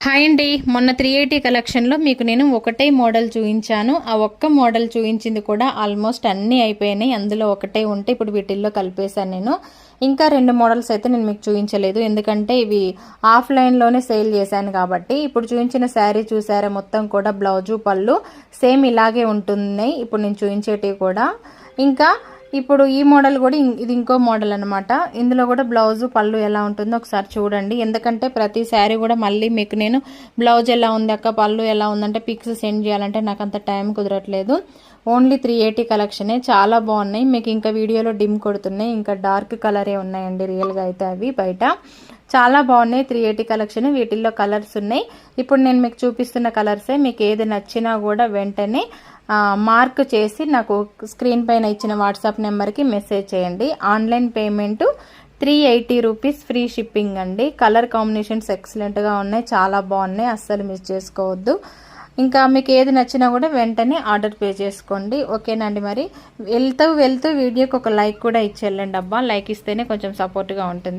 Hi అండి. మొన్న three eighty కలెక్షన్లో మీకు నేను ఒకటే మోడల్ చూపించాను ఆ ఒక్క మోడల్ చూపించింది కూడా ఆల్మోస్ట్ అన్నీ అయిపోయినాయి. అందులో ఒకటే ఉంటే ఇప్పుడు వీటిల్లో కలిపేశాను నేను. ఇంకా రెండు మోడల్స్ అయితే నేను మీకు చూపించలేదు ఎందుకంటే ఇవి ఆఫ్లైన్లోనే సేల్ చేశాను కాబట్టి. ఇప్పుడు చూపించిన శారీ చూసారా? మొత్తం కూడా బ్లౌజు పళ్ళు సేమ్ ఇలాగే ఉంటున్నాయి. ఇప్పుడు నేను చూపించేటివి కూడా. ఇంకా ఇప్పుడు ఈ మోడల్ కూడా ఇది ఇంకో మోడల్ అనమాట ఇందులో కూడా బ్లౌజ్ పళ్ళు ఎలా ఉంటుందో ఒకసారి చూడండి. ఎందుకంటే ప్రతి శారీ కూడా మళ్ళీ మీకు నేను బ్లౌజ్ ఎలా ఉంది అక్క పళ్ళు ఎలా ఉందంటే పిక్స్ సెండ్ చేయాలంటే నాకు అంత టైం కుదరట్లేదు. ఓన్లీ త్రీ ఎయిటీ కలెక్షనే. చాలా బాగున్నాయి. మీకు ఇంకా వీడియోలో డిమ్ కొడుతున్నాయి. ఇంకా డార్క్ కలరే ఉన్నాయండి రియల్గా అయితే అవి బయట. చాలా బాగున్నాయి త్రీ ఎయిటీ కలెక్షన్ వీటిల్లో కలర్స్ ఉన్నాయి. ఇప్పుడు నేను మీకు చూపిస్తున్న కలర్సే మీకు ఏది నచ్చినా కూడా వెంటనే మార్క్ చేసి నాకు స్క్రీన్ పైన ఇచ్చిన వాట్సాప్ నెంబర్కి మెసేజ్ చేయండి. Online payment three eighty rupees free shipping అండి. కలర్ కాంబినేషన్స్ ఎక్సలెంట్గా ఉన్నాయి. చాలా బాగున్నాయి. అస్సలు మిస్ చేసుకోవద్దు. ఇంకా మీకు ఏది నచ్చినా కూడా వెంటనే ఆర్డర్ పే చేసుకోండి. ఓకేనండి మరి? వెళ్తూ వెళ్తూ వీడియోకి ఒక లైక్ కూడా ఇచ్చేళ్ళండి అబ్బా. లైక్ ఇస్తేనే కొంచెం సపోర్ట్గా ఉంటుంది.